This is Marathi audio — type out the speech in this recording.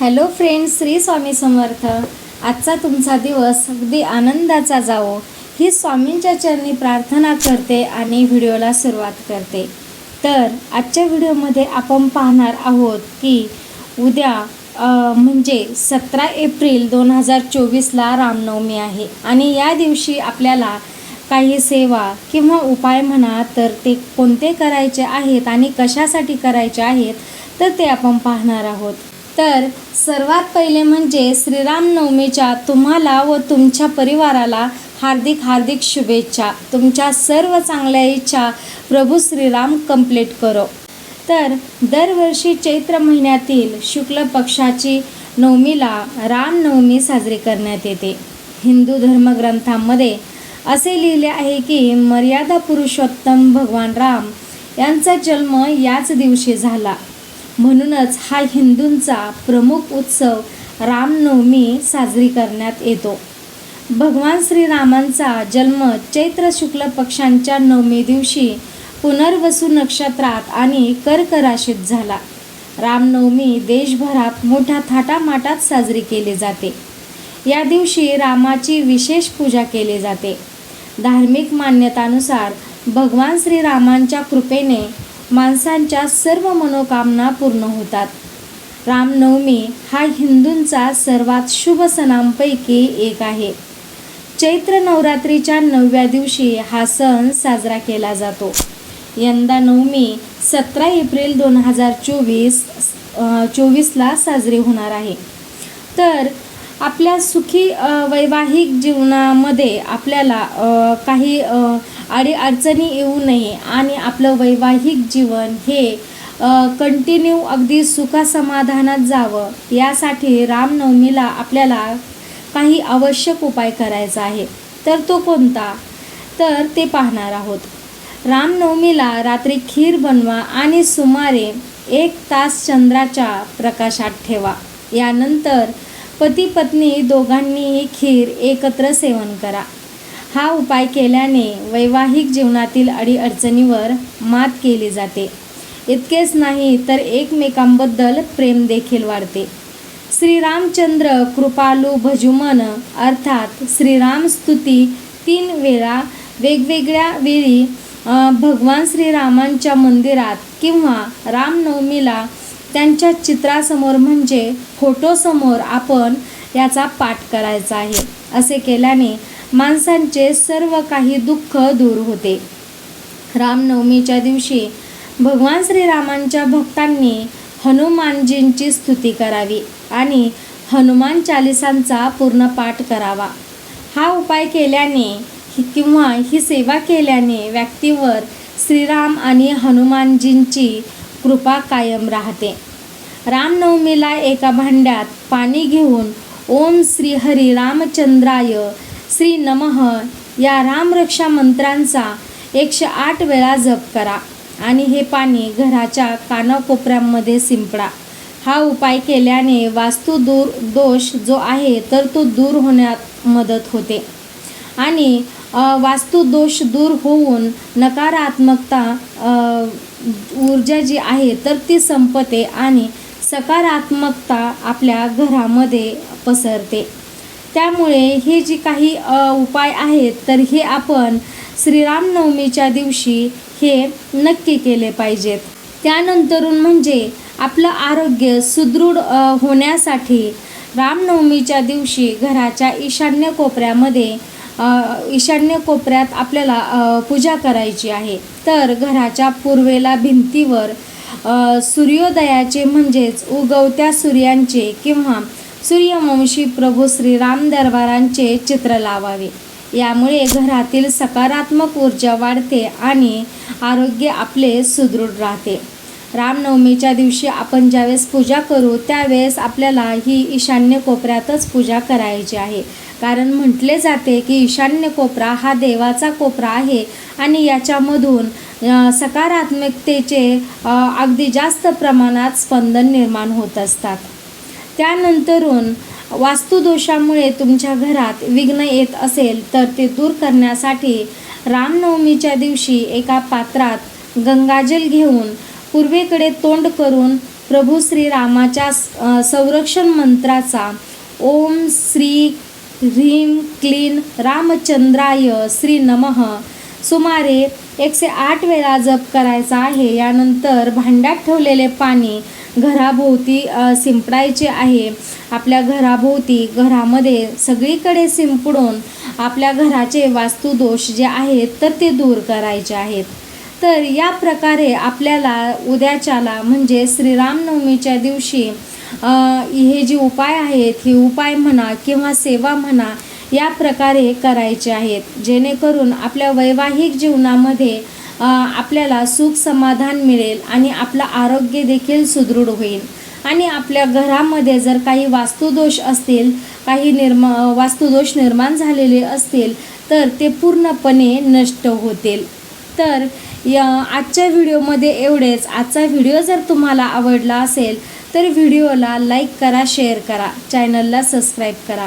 Hello friends Shri Swami Samarth. आजचा तुमचा दिवस अगदी आनंदाचा जावो. ही स्वामींच्या चरणी प्रार्थना करते आणि व्हिडिओला सुरुवात करते. तर आजच्या व्हिडिओमध्ये आपण पाहणार आहोत की उद्या म्हणजे सतरा एप्रिल दोन हजार चोवीसला रामनवमी आहे. आणि या दिवशी आपल्याला काही सेवा किंवा उपाय म्हणा तर ते कोणते करायचे आहेत आणि कशासाठी करायचे आहेत तर ते आपण पाहणार आहोत. तर सर्वात पहिले म्हणजे श्रीरामनवमीच्या तुम्हाला व तुमच्या परिवाराला हार्दिक हार्दिक शुभेच्छा. तुमच्या सर्व चांगल्या इच्छा प्रभू श्रीराम कंप्लीट करो. तर दरवर्षी चैत्र महिन्यातील शुक्ल पक्षाची नवमीला रामनवमी साजरी करण्यात येते. हिंदू धर्मग्रंथांमध्ये असे लिहिले आहे की मर्यादा पुरुषोत्तम भगवान राम यांचा जन्म याच दिवशी झाला. म्हणूनच हा हिंदूंचा प्रमुख उत्सव रामनवमी साजरी करण्यात येतो. भगवान श्रीरामांचा जन्म चैत्र शुक्ल पक्षांच्या नवमी दिवशी पुनर्वसू नक्षत्रात आणि कर्क राशीत झाला. रामनवमी देशभरात मोठ्या थाटामाटात साजरी केली जाते. या दिवशी रामाची विशेष पूजा केली जाते. धार्मिक मान्यतानुसार भगवान श्रीरामांच्या कृपेने माणसांच्या सर्व मनोकामना पूर्ण होतात. रामनवमी हा हिंदूंचा सर्वात शुभ सणांपैकी एक आहे. चैत्र नवरात्रीच्या नवव्या दिवशी हा सण साजरा केला जातो. यंदा नवमी सतरा एप्रिल दोन हजार चोवीस चोवीसला साजरी होणार आहे. तर आपल्या सुखी वैवाहिक जीवनामध्ये आपल्याला काही आणि अडचणी येऊ नये आणि आपलं वैवाहिक जीवन हे कंटिन्यू अगदी सुखासमाधानात जावं. यासाठी रामनवमीला आपल्याला काही आवश्यक उपाय करायचा आहे. तर तो कोणता? तर ते पाहणार आहोत. रामनवमीला रात्री खीर बनवा आणि सुमारे एक तास चंद्राच्या प्रकाशात ठेवा. यानंतर पती पत्नी दोघांनीही खीर एकत्र सेवन करा. हा उपाय केल्याने वैवाहिक जीवनातील अडीअडचणीवर मात केली जाते. इतकेच नाही तर एकमेकांबद्दल प्रेम देखील वाढते. श्रीरामचंद्र कृपालू भजुमन अर्थात श्रीराम स्तुती तीन वेळा वेगवेगळ्या वेळी भगवान श्रीरामांच्या मंदिरात किंवा रामनवमीला त्यांच्या चित्रासमोर म्हणजे फोटोसमोर आपण याचा पाठ करायचा आहे. असे केल्याने माणसांचे सर्व काही दुःख दूर होते. रामनवमीच्या दिवशी भगवान श्रीरामांच्या भक्तांनी हनुमानजींची स्तुती करावी आणि हनुमान चालिसांचा पूर्ण पाठ करावा. हा उपाय केल्याने किंवा ही सेवा केल्याने व्यक्तीवर श्रीराम आणि हनुमानजींची कृपा कायम राहते. रामनवमीला एका भांड्यात पाणी घेऊन ओम श्री हरी रामचंद्राय श्री नमः. या रामरक्षा मंत्रांचा एकशे आठ वेळा जप करा आणि हे पाणी घराच्या कानाकोपऱ्यांमध्ये शिंपडा. हा उपाय केल्याने वास्तू दूर दोष जो आहे तर तो दूर होण्यात मदत होते. आणि अ, वास्तू दोष दूर होऊन नकारात्मकता ऊर्जा जी आहे तर ती संपते आणि सकारात्मकता आपल्या घरामध्ये पसरते. त्यामुळे हे जी काही उपाय आहेत तर हे आपण श्रीरामनवमीच्या दिवशी हे नक्की केले पाहिजेत. त्यानंतरून म्हणजे आपलं आरोग्य सुदृढ होण्यासाठी रामनवमीच्या दिवशी घराच्या ईशान्य कोपऱ्यामध्ये ईशान्य कोपऱ्यात आपल्याला पूजा करायची आहे. तर घराच्या पूर्वेला भिंतीवर सूर्योदयाचे म्हणजेच उगवत्या सूर्यांचे किंवा सूर्यवंशी प्रभू श्रीराम दरबारांचे चित्र लावावे. यामुळे घरातील सकारात्मक ऊर्जा वाढते आणि आरोग्य आपले सुदृढ राहते. रामनवमीच्या दिवशी आपण ज्यावेळेस पूजा करू त्यावेळेस आपल्याला ही ईशान्य कोपऱ्यातच पूजा करायची आहे. कारण म्हटले जाते की ईशान्य कोपरा हा देवाचा कोपरा आहे आणि याच्यामधून सकारात्मकतेचे अगदी जास्त प्रमाणात स्पंदन निर्माण होत असतात. त्यानंतरून वास्तुदोषामुळे तुमच्या घरात विघ्न येत असेल तर ते दूर करण्यासाठी रामनवमीच्या दिवशी एका पात्रात गंगाजल घेऊन पूर्वेकडे तोंड करून प्रभू श्रीरामाच्या संरक्षण मंत्राचा ओम श्री ह्रीं क्लीन रामचंद्राय श्री नमः सुमारे एकशे आठ वेळा जप करायचा आहे. यानंतर भांड्यात ठेवलेले पाणी घराभोवती शिंपडायचे आहे. आपल्या घराभोवती घरामध्ये सगळीकडे शिंपडून आपल्या घराचे वास्तुदोष जे आहेत तर ते दूर करायचे आहेत. तर या प्रकारे आपल्याला उद्याच्याला म्हणजे श्रीरामनवमीच्या दिवशी हे जे उपाय आहेत हे उपाय म्हणा किंवा सेवा म्हणा या प्रकारे करायचे आहेत. जेणेकरून आपल्या वैवाहिक जीवनामध्ये आपल्याला सुख समाधान मिळेल आणि आपलं आरोग्य देखील सुदृढ होईल. आणि आपल्या घरामध्ये जर काही वास्तुदोष असतील काही निर्मा वास्तुदोष निर्माण झालेले असतील तर ते पूर्णपणे नष्ट होतील. तर या आजच्या व्हिडिओमध्ये एवढेच. आजचा व्हिडिओ जर तुम्हाला आवडला असेल तर व्हिडिओला लाईक करा शेअर करा चॅनलला सबस्क्राईब करा.